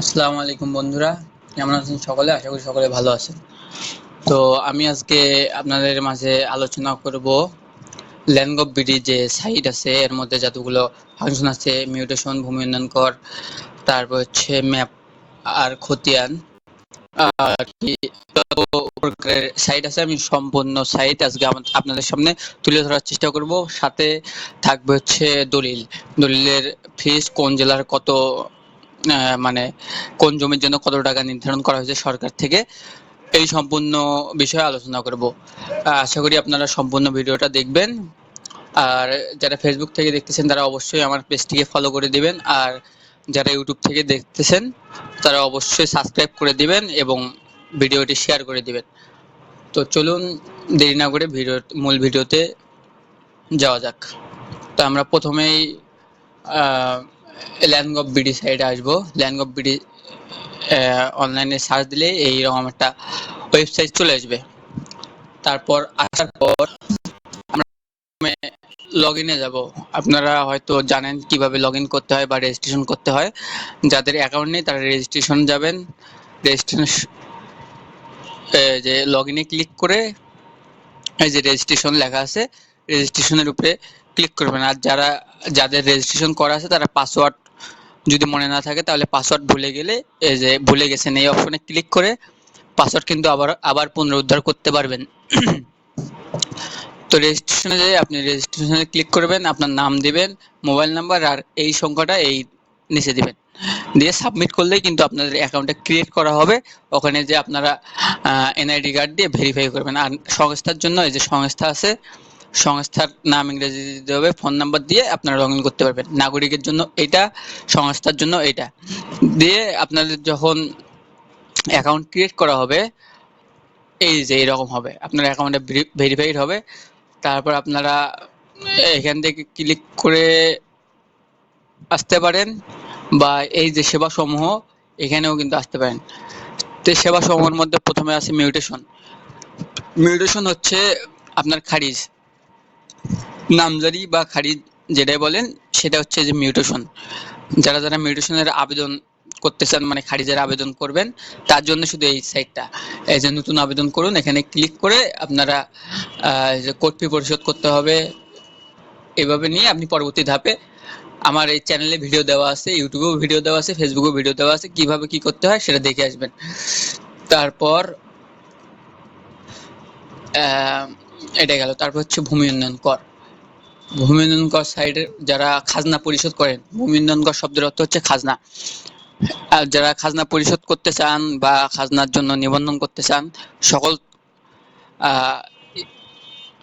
আসসালামু আলাইকুম বন্ধুরা, কেমন আছেন সকলে? আশা করি সকলে ভালো আছেন। তো আমি আজকে আপনাদের মাঝে আলোচনা করব ল্যান্ডগপ বিডি যে সাইট আছে, এর মধ্যে যতগুলো ফাংশন আছে, মিউটেশন, ভূমি উন্নয়ন কর, তারপর হচ্ছে ম্যাপ আর খতিয়ান। সাইট আছে, আমি সম্পূর্ণ সাইট আজকে আপনাদের সামনে তুলে ধরার চেষ্টা করব। সাথে থাকবে হচ্ছে দলিল। দলিলের ফিস কোন জেলার কত মানে কোন জমির জন্য কত টাকা নির্ধারণ করা হয়েছে সরকার থেকে, এই সম্পূর্ণ বিষয়ে আলোচনা করব। আশা করি আপনারা সম্পূর্ণ ভিডিওটা দেখবেন। আর যারা ফেসবুক থেকে দেখতেছেন, তারা অবশ্যই আমার পেজটিকে ফলো করে দিবেন। আর যারা ইউটিউব থেকে দেখতেছেন, তারা অবশ্যই সাবস্ক্রাইব করে দিবেন এবং ভিডিওটি শেয়ার করে দিবেন। তো চলুন, দেরি না করে ভিডিও, মূল ভিডিওতে যাওয়া যাক। তো আমরা প্রথমেই ল্যান্ডগপ বিডি সাইটে আসব। ল্যান্ডগপ বিডি অনলাইনে সার্চ দিলে এইরকম একটা ওয়েবসাইট চলে আসবে। তারপর আসার পর লগ ইনে যাব। আপনারা হয়তো জানেন কীভাবে লগ ইন করতে হয় বা রেজিস্ট্রেশন করতে হয়। যাদের অ্যাকাউন্ট নেই তারা রেজিস্ট্রেশন যাবেন। রেজিস্ট্রেশন যে লগ ইনে ক্লিক করে এই যে রেজিস্ট্রেশন লেখা আছে রেজিস্ট্রেশনের উপরে ক্লিক করবেন। আর যারা, যাদের রেজিস্ট্রেশন করা আছে, তারা পাসওয়ার্ড যদি মনে না থাকে, তাহলে পাসওয়ার্ড ভুলে গেলে, এই যে ভুলে গেছেন এই অপশনে ক্লিক করে পাসওয়ার্ড কিন্তু আবার আবার পুনরুদ্ধার করতে পারবেন। তো রেজিস্ট্রেশনে যেয়ে আপনি রেজিস্ট্রেশনে ক্লিক করবেন, আপনার নাম দিবেন মোবাইল নাম্বার আর এই সংখ্যাটা এই নিচে দিবেন। দিয়ে সাবমিট করলেই কিন্তু আপনাদের অ্যাকাউন্টটা ক্রিয়েট করা হবে। ওখানে যে আপনারা এনআইডি কার্ড দিয়ে ভেরিফাই করবেন। আর সংস্থার জন্য এই যে সংস্থা আছে সংস্থার নাম ইংরেজি দিতে হবে, ফোন নাম্বার দিয়ে আপনারা লগ ইন করতে পারবেন। নাগরিকের জন্য এটা, সংস্থার জন্য এটা। দিয়ে আপনাদের যখন অ্যাকাউন্ট ক্রিয়েট করা হবে, এই যে এরকম হবে। আপনার অ্যাকাউন্টে ভেরিফাইড হবে। তারপর আপনারা এখান থেকে ক্লিক করে আসতে পারেন বা এই যে সেবা সমূহ, এখানেও কিন্তু আসতে পারেন। তো সেবা সমূহের মধ্যে প্রথমে আছে মিউটেশন মিউটেশন হচ্ছে আপনার খারিজ। নামজারি বা খারিজ যেটাই বলেন, সেটা হচ্ছে যে মিউটেশন যারা যারা মিউটেশনের আবেদন করতে চান মানে খারিজের আবেদন করবেন, তার জন্য শুধু এই সাইটটা এই যে নতুন আবেদন করুন, এখানে ক্লিক করে আপনারা যে ফি পরিশোধ করতে হবে, এভাবে নিয়ে আপনি পরবর্তী ধাপে আমার এই চ্যানেলে ভিডিও দেওয়া আছে ইউটিউবেও ভিডিও দেওয়া আছে ফেসবুকেও ভিডিও দেওয়া আছে, কীভাবে কি করতে হয় সেটা দেখে আসবেন। তারপর এটা গেল। তারপর হচ্ছে ভূমি উন্নয়ন কর। ভূমি উন্নয়ন কর সাইডের যারা খাজনা পরিশোধ করেন, ভূমি উন্নয়ন কর শব্দের অর্থ হচ্ছে খাজনা। আর যারা খাজনা পরিশোধ করতে চান বা খাজনার জন্য নিবন্ধন করতে চান, সকল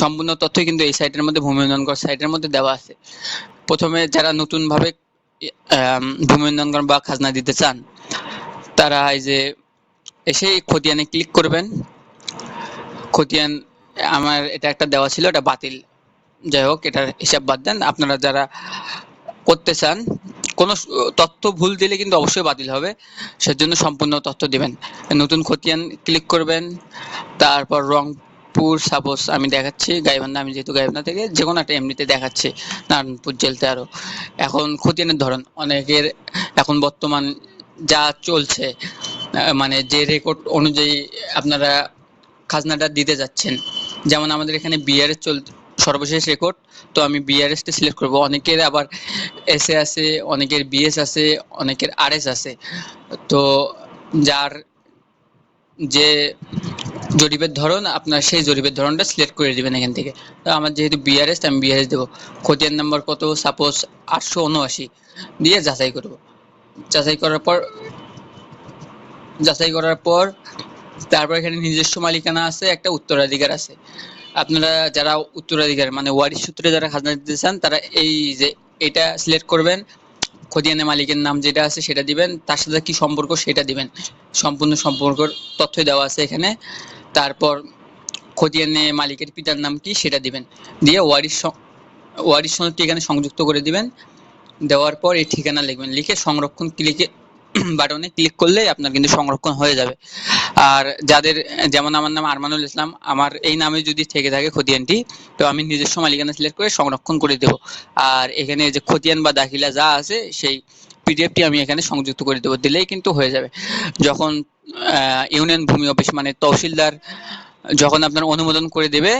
সম্পূর্ণ তথ্যই কিন্তু এই সাইটের মধ্যে ভূমি উন্নয়ন কর সাইটের মধ্যে দেওয়া আছে। প্রথমে যারা নতুনভাবে ভূমি উন্নয়ন কর বা খাজনা দিতে চান, তারা এই যে এসে খতিয়ানে ক্লিক করবেন। খতিয়ান আমার এটা একটা দেওয়া ছিল, এটা বাতিল। যাই হোক এটার হিসাব বাদ দেন। আপনারা যারা করতে চান, কোনো তথ্য ভুল দিলে কিন্তু অবশ্যই বাতিল হবে। সেজন্য সম্পূর্ণ তথ্য দিবেন। নতুন খতিয়ান ক্লিক করবেন। তারপর রংপুর সাপোজ আমি দেখাচ্ছি, গাইবান্ধা, আমি যেহেতু গাইবান্ধা থেকে যে কোনো একটা এমনিতে দেখাচ্ছি, নারায়ণপুর জেলতে আরও এখন খতিয়ানের ধরন, অনেকের এখন বর্তমান যা চলছে মানে যে রেকর্ড অনুযায়ী আপনারা খাজনাটা দিতে যাচ্ছেন যেমন আমাদের এখানে বিআরএস চল, সর্বশেষ রেকর্ড তো আমি বিআরএসটা সিলেক্ট করব। অনেকের আবার এস এ আছে, অনেকের বিএস আছে, অনেকের আরএস আছে। তো যার যে জরিপের ধরন, আপনার সেই জরিপের ধরনটা সিলেক্ট করে দিবেন এখান থেকে। তো আমার যেহেতু বিআরএস আমি বিআরএস দেবো। খতিয়ান নাম্বার কত? সাপোজ আটশো উনআশি। দিয়ে যাচাই করব। যাচাই করার পর, যাচাই করার পর তারপর এখানে নিজস্ব মালিকানা আছে, একটা উত্তরাধিকার আছে। আপনারা যারা উত্তরাধিকার মানে ওয়ারিশ সূত্রে যারা খাজনা দিতে চান, তারা এই যে এটা সিলেক্ট করবেন খতিয়ানে মালিকের নাম যেটা আছে সেটা দিবেন, তার সাথে কি সম্পর্ক সেটা দিবেন। সম্পূর্ণ সম্পর্কর তথ্য দেওয়া আছে এখানে। তারপর খতিয়ানে মালিকের পিতার নাম কি সেটা দিবেন। দিয়ে ওয়ারিশ ওয়ারিশ সনদটি এখানে সংযুক্ত করে দিবেন। দেওয়ার পর এই ঠিকানা লিখবেন। লিখে সংরক্ষণ ক্লিকে বাটনে ক্লিক করলেই আপনার কিন্তু সংরক্ষণ হয়ে যাবে। আর যাদের, যেমন আমার নাম আরমানুল ইসলাম, আমার এই নামে যদি থেকে থাকে খতিয়ানটি, তো আমি নিজস্ব মালিকানা সিলেক্ট করে সংরক্ষণ করে দেব। আর এখানে যে খতিয়ান বা দাখিলা যা আছে, সেই পিডিএফটি আমি এখানে সংযুক্ত করে দেবো। দিলেই কিন্তু হয়ে যাবে। যখন ইউনিয়ন ভূমি অফিস মানে তহসিলদার যখন আপনার অনুমোদন করে দেবে,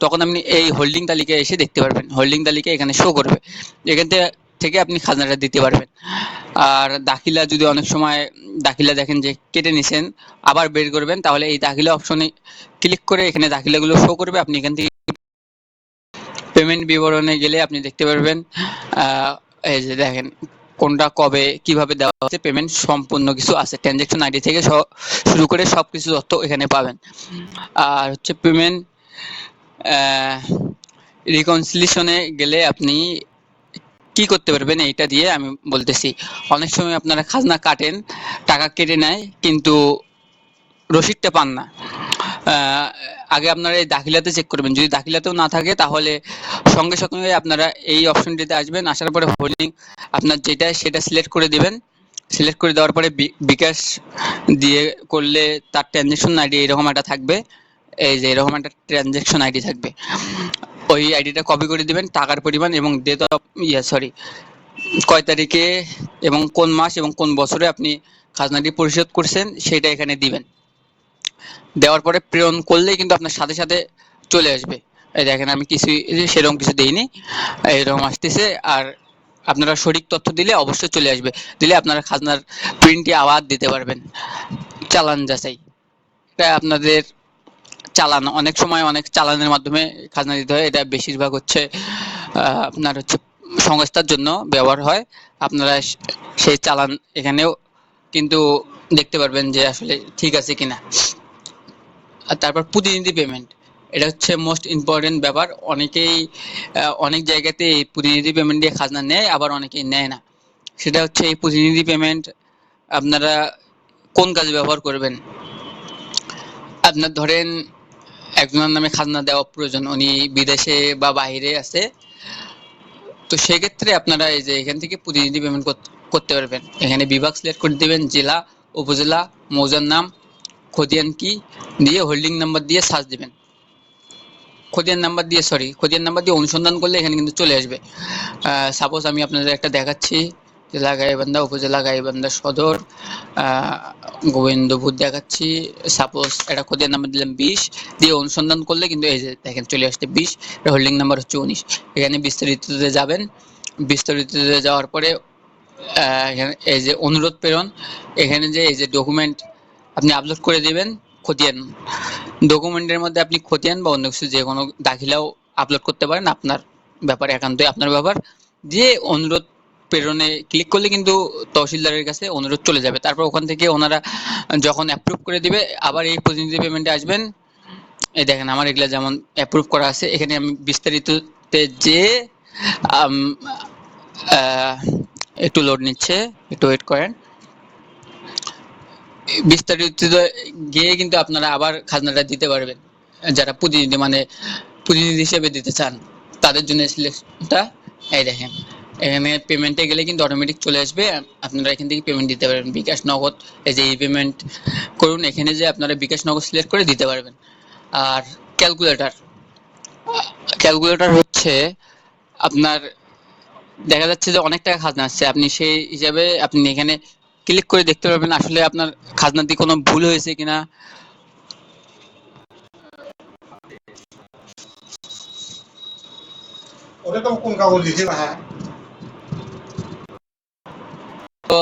তখন আপনি এই হোল্ডিং তালিকায় এসে দেখতে পারবেন। হোল্ডিং তালিকা এখানে শো করবে। এখান থেকে থেকে আপনি খাজনাটা দিতে পারবেন। আর দাখিলা যদি অনেক সময় দাখিলা দেখেন যে কেটে নিছেন, আবার বের করবেন, তাহলে এই দাখিলা অপশনে ক্লিক করে এখানে দাখিলাগুলো শো করবে। আপনি এখান থেকে পেমেন্ট বিবরণে গেলে আপনি দেখতে পারবেন এই যে দেখেন কোনটা কবে, কীভাবে দেওয়া হচ্ছে পেমেন্ট সম্পূর্ণ কিছু আছে। ট্রানজ্যাকশন আইডি থেকে শুরু করে সব কিছু তথ্য এখানে পাবেন। আর হচ্ছে পেমেন্ট রিকনসিলিশনে গেলে আপনি কি করতে পারবেন এইটা দিয়ে আমি বলতেছি। অনেক সময় আপনারা খাজনা কাটেন, টাকা কেটে নেয়, কিন্তু রসিদটা পান না। আগে আপনারা এই দাখিলাতে চেক করবেন। যদি দাখিলাতেও না থাকে, তাহলে সঙ্গে সঙ্গে আপনারা এই অপশনটিতে আসবেন। আসার পরে হোল্ডিং আপনার যেটা, সেটা সিলেক্ট করে দিবেন। সিলেক্ট করে দেওয়ার পরে বিকাশ দিয়ে করলে তার ট্রানজেকশন আইডি এরকম একটা থাকবে। এই যে এরকম একটা ট্রানজেকশন আইডি থাকবে। ওই আইডিটা কপি করে দিবেন, টাকার পরিমাণ এবং ডেট অফ ইয়া সরি কয় তারিখে এবং কোন মাস এবং কোন বছরে আপনি খাজনাটি পরিশোধ করছেন সেটা এখানে দিবেন। দেওয়ার পরে প্রেরণ করলেই কিন্তু আপনার সাথে সাথে চলে আসবে। এই দেখেন আমি কিছু, সেরকম কিছু দিইনি, এরকম আসতেছে আর আপনারা সঠিক তথ্য দিলে অবশ্যই চলে আসবে। দিলে আপনারা খাজনার প্রিন্টটি আবার দিতে পারবেন। চালান যাচাই। এটা আপনাদের চালান, অনেক সময় অনেক চালানের মাধ্যমে খাজনা দিতে হয়। এটা বেশিরভাগ হচ্ছে আপনার হচ্ছে সংস্থার জন্য ব্যবহার হয়। আপনারা সেই চালান এখানেও কিন্তু দেখতে পারবেন যে আসলে ঠিক আছে কিনা। আর তারপর প্রতিনিধি পেমেন্ট এটা হচ্ছে মোস্ট ইম্পর্টেন্ট ব্যাপার। অনেকেই অনেক জায়গাতে এই প্রতিনিধি পেমেন্ট দিয়ে খাজনা নেয়, আবার অনেকেই নেয় না। সেটা হচ্ছে এই প্রতিনিধি পেমেন্ট আপনারা কোন কাজে ব্যবহার করবেন? আপনার ধরেন একজনের নামে খাজনা দেওয়া প্রয়োজন, উনি বিদেশে বা বাইরে আছে। তো সেক্ষেত্রে আপনারা এই যে এখান থেকে প্রতিনিধি পেমেন্ট করতে পারবেন। এখানে বিভাগ সিলেক্ট করে দিবেন, জেলা, উপজেলা, মৌজার নাম, খদিয়ান কি দিয়ে হোল্ডিং নাম্বার দিয়ে সার্চ দিবেন। খতিয়ান নাম্বার দিয়ে সরি খদিয়ান নাম্বার দিয়ে অনুসন্ধান করলে এখানে কিন্তু চলে আসবে। সাপোজ আমি আপনাদের একটা দেখাচ্ছি। জেলা গাইবান্ধা, উপজেলা গাইবান্ধা সদর গোবিন্দপুর দেখাচ্ছি। সাপোজ একটা খতিয়ান নাম্বার দিলাম বিশ, দিয়ে অনুসন্ধান করলে কিন্তু এই যে দেখেন চলে আসছে বিশ হোল্ডিং নাম্বার হচ্ছে উনিশ। এখানে বিস্তারিততে যাবেন। বিস্তারিততে যাওয়ার পরে এই যে অনুরোধ প্রেরণ, এখানে যে এই যে ডকুমেন্ট আপনি আপলোড করে দিবেন, খতিয়ান। ডকুমেন্টের মধ্যে আপনি খতিয়ান বা অন্য কিছু যে কোনো দাখিলাও আপলোড করতে পারেন আপনার ব্যাপার একান্তই আপনার ব্যাপার। দিয়ে অনুরোধ প্রেরণে ক্লিক করলে কিন্তু তহসিলদারের কাছে অনুরোধ চলে যাবে। তারপর ওখান থেকে ওনারা যখন অ্যাপ্রুভ করে দিবে, আবার এই প্রতিনিধি পেমেন্টে আসবেন। এই দেখেন আমার এগুলা যেমন অ্যাপ্রুভ করা আছে, এখানে আমি বিস্তারিততে যে একটু লোড নিচ্ছে, একটু ওয়েট করেন। বিস্তারিত গিয়ে কিন্তু আপনারা আবার খাজনাটা দিতে পারবেন। যারা প্রতিনিধি মানে প্রতিনিধি হিসেবে দিতে চান, তাদের জন্য সিলেকশনটা এই দেখেন। এখানে পেমেন্টে গেলে কিন্তু অটোমেটিক চলে আসবে। আপনারা এখান থেকে পেমেন্ট দিতে পারবেন। বিকাশ নগদ, এই যে এই পেমেন্ট করুন, এখানে যে আপনারা বিকাশ নগদ সিলেক্ট করে দিতে পারবেন। আর ক্যালকুলেটর ক্যালকুলেটর হচ্ছে আপনার, দেখা যাচ্ছে যে অনেক টাকা খাজনা আসছে। আপনি সেই হিসাবে আপনি এখানে ক্লিক করে দেখতে পারবেন আসলে আপনার খাজনাতে কোনো ভুল হয়েছে কিনা। ওটা তো কোন কাগজ দিছে না হ্যাঁ তো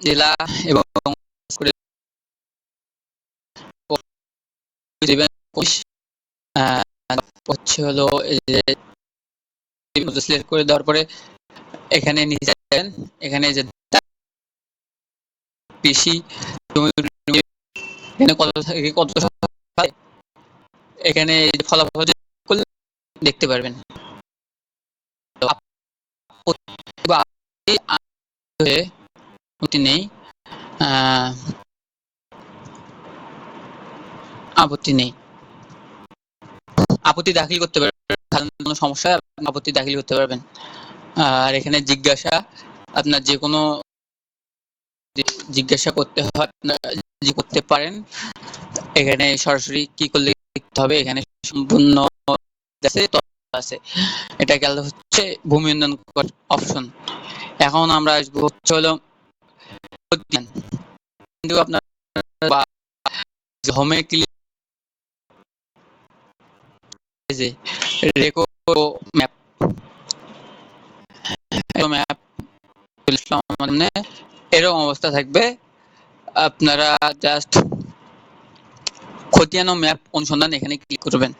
জেলা এবং হচ্ছে হলো সিলেক্ট করে দেওয়ার পরে এখানে নিয়ে এখানে যে কৃষি এখানে কত থেকে কত এখানে ফলাফল দেখতে পারবেন। আপত্তি নেই। আপত্তি নেই। আপত্তি দাখিল করতে পারবেন। কোনো সমস্যা আপত্তি দাখিল করতে পারবেন। আর এখানে জিজ্ঞাসা, আপনার যে কোনো জিজ্ঞাসা করতে হয় জি করতে পারেন, এখানে সরাসরি কি করলে লিখতে হবে, এখানে সম্পূর্ণ আছে এটা গেল হচ্ছে ভূমি উন্নয়ন অপশন এখন আমরা আসব হচ্ছে হলো। কিন্তু আপনার হোমে যে রেকো ম্যাপ ম্যাপ মানে এরকম অবস্থা থাকবে আপনারা জাস্ট খতিয়ানো ম্যাপ অনুসন্ধান এখানে ক্লিক করবেন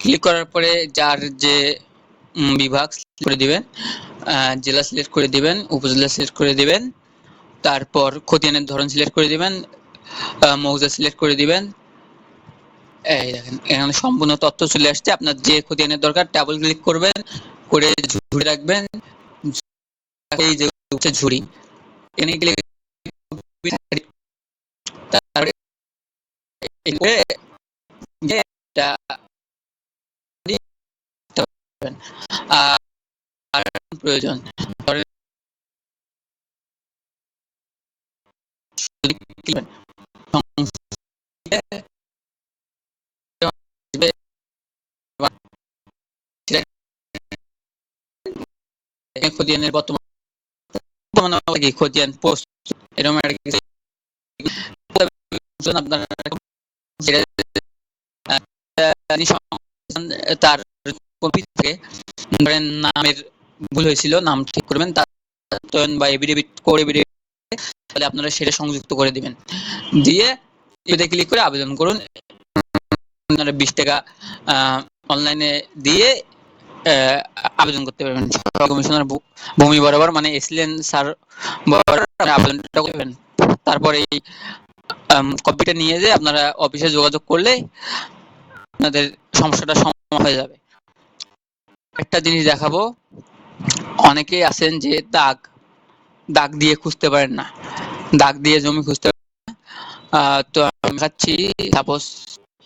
ক্লিক করার পরে যার যে বিভাগ করে দিবেন জেলা সিলেক্ট করে দিবেন উপজেলা সিলেক্ট করে দিবেন তারপর খতিয়ানের ধরন সিলেক্ট করে দিবেন মৌজা সিলেক্ট করে দিবেন। এই দেখেন, এখানে সম্পূর্ণ তথ্য চলে আসছে। আপনার যে খতিয়ানের দরকার ডাবল ক্লিক করবেন, করে ঝুড়ি রাখবেন। এই যে ঝুড়ি, এখানে ক্লিক আর প্রয়োজন। খতিয়ানের বর্তমান খতিয়ান, পোস্ট, এরকম তার কপি থেকে ধরেন নামের ভুল হয়েছিল, নাম ঠিক করবেন, তার বা এভিডেভিট করে তাহলে আপনারা সেটা সংযুক্ত করে দিবেন। দিয়ে এতে ক্লিক করে আবেদন করুন। আপনারা বিশ টাকা অনলাইনে দিয়ে আবেদন করতে পারবেন। কমিশনার ভূমি বরাবর মানে এসিলেন স্যার বরাবর আবেদনটা করবেন। তারপরে এই কপিটা নিয়ে যে আপনারা অফিসে যোগাযোগ করলে আপনাদের সমস্যাটা সমাধান হয়ে যাবে। একটা জিনিস দেখাবো। অনেকেই আছেন যে দাগ দাগ দিয়ে খুঁজতে পারেন না। দাগ দিয়ে জমি খুঁজতে তো আমি দেখাচ্ছি সাপোজ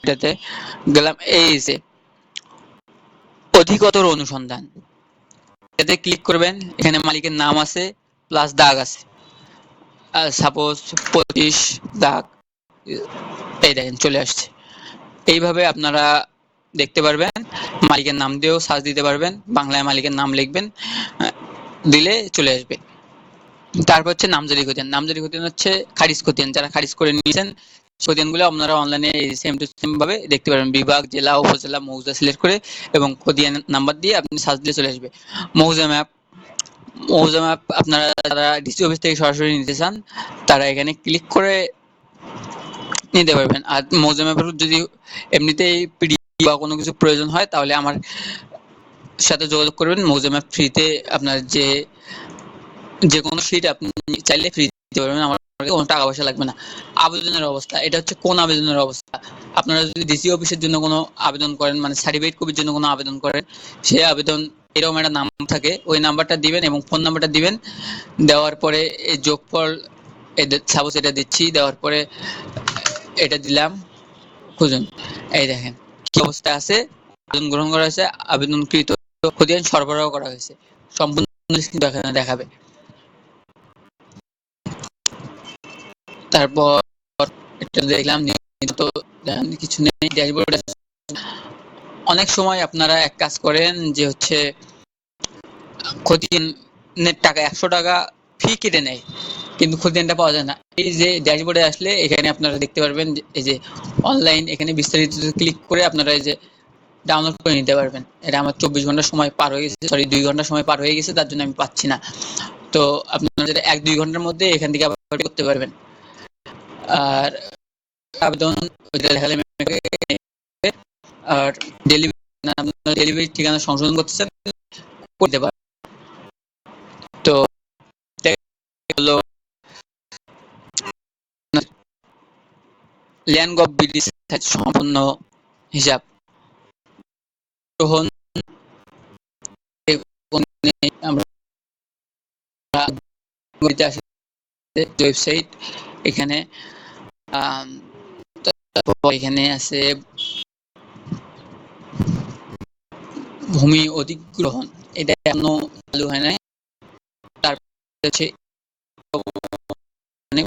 এটাতে গেলাম, এই যে অধিকতর অনুসন্ধান। এতে ক্লিক করবেন, এখানে মালিকের নাম আছে প্লাস দাগ আছে। সাপোজ পঁচিশ দাগ, এই দেখেন, চলে আসছে। এইভাবে আপনারা দেখতে পারবেন, মালিকের নাম দিয়েও সার্চ দিতে পারবেন, বাংলায় মালিকের নাম লিখবেন দিলে চলে আসবে। তারপর হচ্ছে নামজারি খতিয়ান। নামজারি খতিয়ান হচ্ছে খারিজ খতিয়ান। যারা খারিজ করে নিয়েছেন খতিয়ানগুলো আপনারা অনলাইনে সেম টু সেম ভাবে দেখতে পারবেন। বিভাগ, জেলা, উপজেলা, মৌজা সিলেক্ট করে এবং খতিয়ান নাম্বার দিয়ে আপনি সার্চ দিয়ে চলে আসবে। মৌজা ম্যাপ মৌজা ম্যাপ আপনারা যারা ডিসি অফিস থেকে সরাসরি নিতে চান, তারা এখানে ক্লিক করে নিতে পারবেন। আর মৌজা ম্যাপের যদি এমনিতেই পিডিএফ বা কোনো কিছু প্রয়োজন হয়, তাহলে আমার সাথে যোগাযোগ করবেন। মৌজা ম্যাপ ফ্রিতে আপনার যে যে কোনো সিট আপনি চাইলে ফ্রি দিতে পারবেন, আমার কোনো টাকা পয়সা লাগবে না। আবেদনের অবস্থা, এটা হচ্ছে কোন আবেদনের অবস্থা? আপনারা যদি ডিসি অফিসের জন্য কোনো আবেদন করেন মানে সার্টিফিকেট কপির জন্য কোনো আবেদন করেন সেই আবেদন, এরকম একটা নাম থাকে, ওই নাম্বারটা দিবেন এবং ফোন নাম্বারটা দিবেন, দেওয়ার পরে এই যোগফল সাপোজ এটা দিচ্ছি, দেওয়ার পরে এটা দিলাম, খুঁজুন। এই দেখেন, কি অবস্থা আছে? আবেদন গ্রহণ করা হয়েছে, আবেদনকৃত খতিয়ান সরবরাহ করা হয়েছে। সম্পূর্ণ দেখাবে। তারপর এটা দেখলাম দেখেন কিছু নেই ড্যাশবোর্ড অনেক সময় আপনারা এক কাজ করেন যে হচ্ছে খতিয়ানের টাকা, একশো টাকা ফি কেটে নেয়, কিন্তু খতিয়ানটা পাওয়া যায় না। এই যে ড্যাশবোর্ডে আসলে এখানে আপনারা দেখতে পারবেন এই যে অনলাইন এখানে বিস্তারিত ক্লিক করে আপনারা এই যে ডাউনলোড করে নিতে পারবেন। এটা আমার চব্বিশ ঘণ্টা সময় পার হয়ে গেছে সরি দুই ঘণ্টা সময় পার হয়ে গেছে, তার জন্য আমি পাচ্ছি না। তো আপনারা যেটা এক দুই ঘণ্টার মধ্যে এখান থেকে আবার করতে পারবেন। আর আবেদন আর ডেলিভারি ডেলিভারি ঠিকানা সংশোধন করতে চান করতে পারেন তো হলো ল্যান্ড গভ বিডি সম্পূর্ণ হিসাব। গ্রহণ আমরা ওয়েবসাইট এখানে তারপর এখানে আছে ভূমি অধিগ্রহণ। এটা এখনও চালু হয় নাই। তারপর হচ্ছে মানে,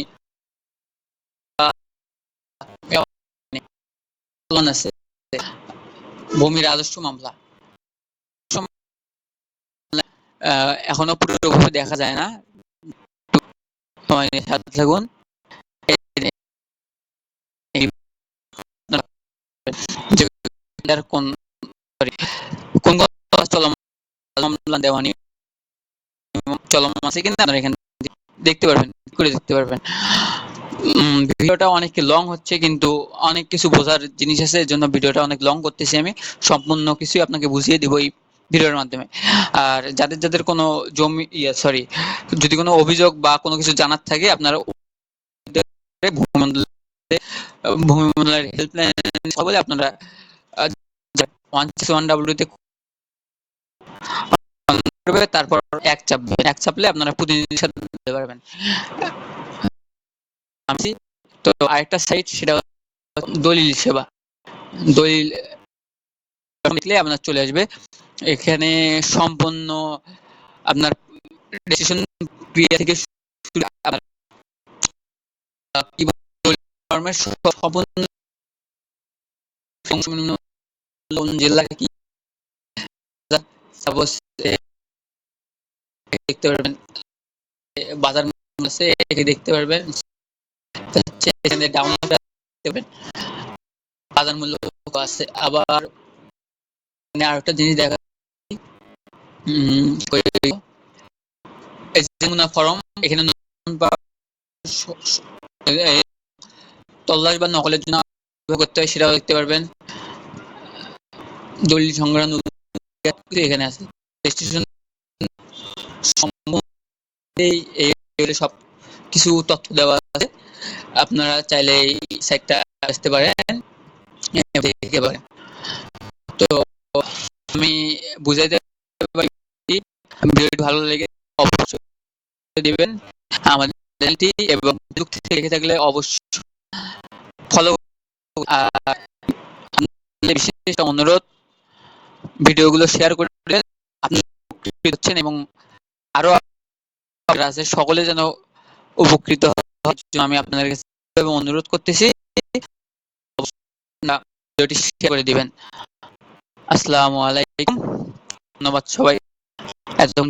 ভূমি রাজস্ব মামলা। এখনও পুরোভাবে দেখা যায় না। সময় থাকুন এই- এই- যে এটার কোন কোন চলমান দেওয়ানি চলমান আছে কিনা আপনারা এখানে দেখতে পারবেন করে দেখতে পারবেন। ভিডিওটা অনেক লং হচ্ছে কিন্তু অনেক কিছু বোঝার জিনিস আছে এর জন্য ভিডিওটা অনেক লং করতেছি আমি। সম্পূর্ণ আপনাকে বুঝিয়ে দিব এই ভিডিওর মাধ্যমে। আর যাদের যাদের কোনো জমি, ইয়া সরি যদি কোনো অভিযোগ বা কোনো কিছু জানার থাকে, আপনারা ভূমিমন্ডল ভূমিমন্ডলের হেল্পলাইন আপনারা ওয়ান করবে, তারপর এক চাপবেন এক চাপলে আপনারা প্রতিনিধির সাথে বলতে পারবেন। তো আরেকটা সাইট সেটা দলিল সেবা। দলিল লিখলে আপনার চলে আসবে। এখানে সম্পূর্ণ আপনার ক্রিয়া থেকে সম্পূর্ণ সংশোধন কোন জেলা কি? সাপোজ দেখতে পারবেন বাজার আছে দেখতে পারবেন। এখানে ডাউনলোড বাজার মূল্য আছে, আবার জিনিস দেখা নমুনা ফর্ম এখানে তল্লাশ বা নকলের জন্য করতে হয়, সেটাও দেখতে পারবেন। দলিল সংগ্রহ নতুন এখানে আছে। এই সব কিছু তথ্য দেওয়া আছে। আপনারা চাইলে এই সাইটটা আসতে পারেন। দেখতে পারেন তো আমি বুঝাইতে পারি ভিডিওটি ভালো লেগে অবশ্যই দিবেন। আমাদের চ্যানেলটি এবং ফেসবুক থেকে থাকলে অবশ্যই ফলো বিশেষ অনুরোধ ভিডিওগুলো শেয়ার করে আপনি উপকৃত হচ্ছেন এবং আরও আছে সকলে যেন উপকৃত আমি আপনাদের কাছে অনুরোধ করতেছি ভিডিওটি শেয়ার করে দিবেন। আসসালামু আলাইকুম। ধন্যবাদ সবাই। একদম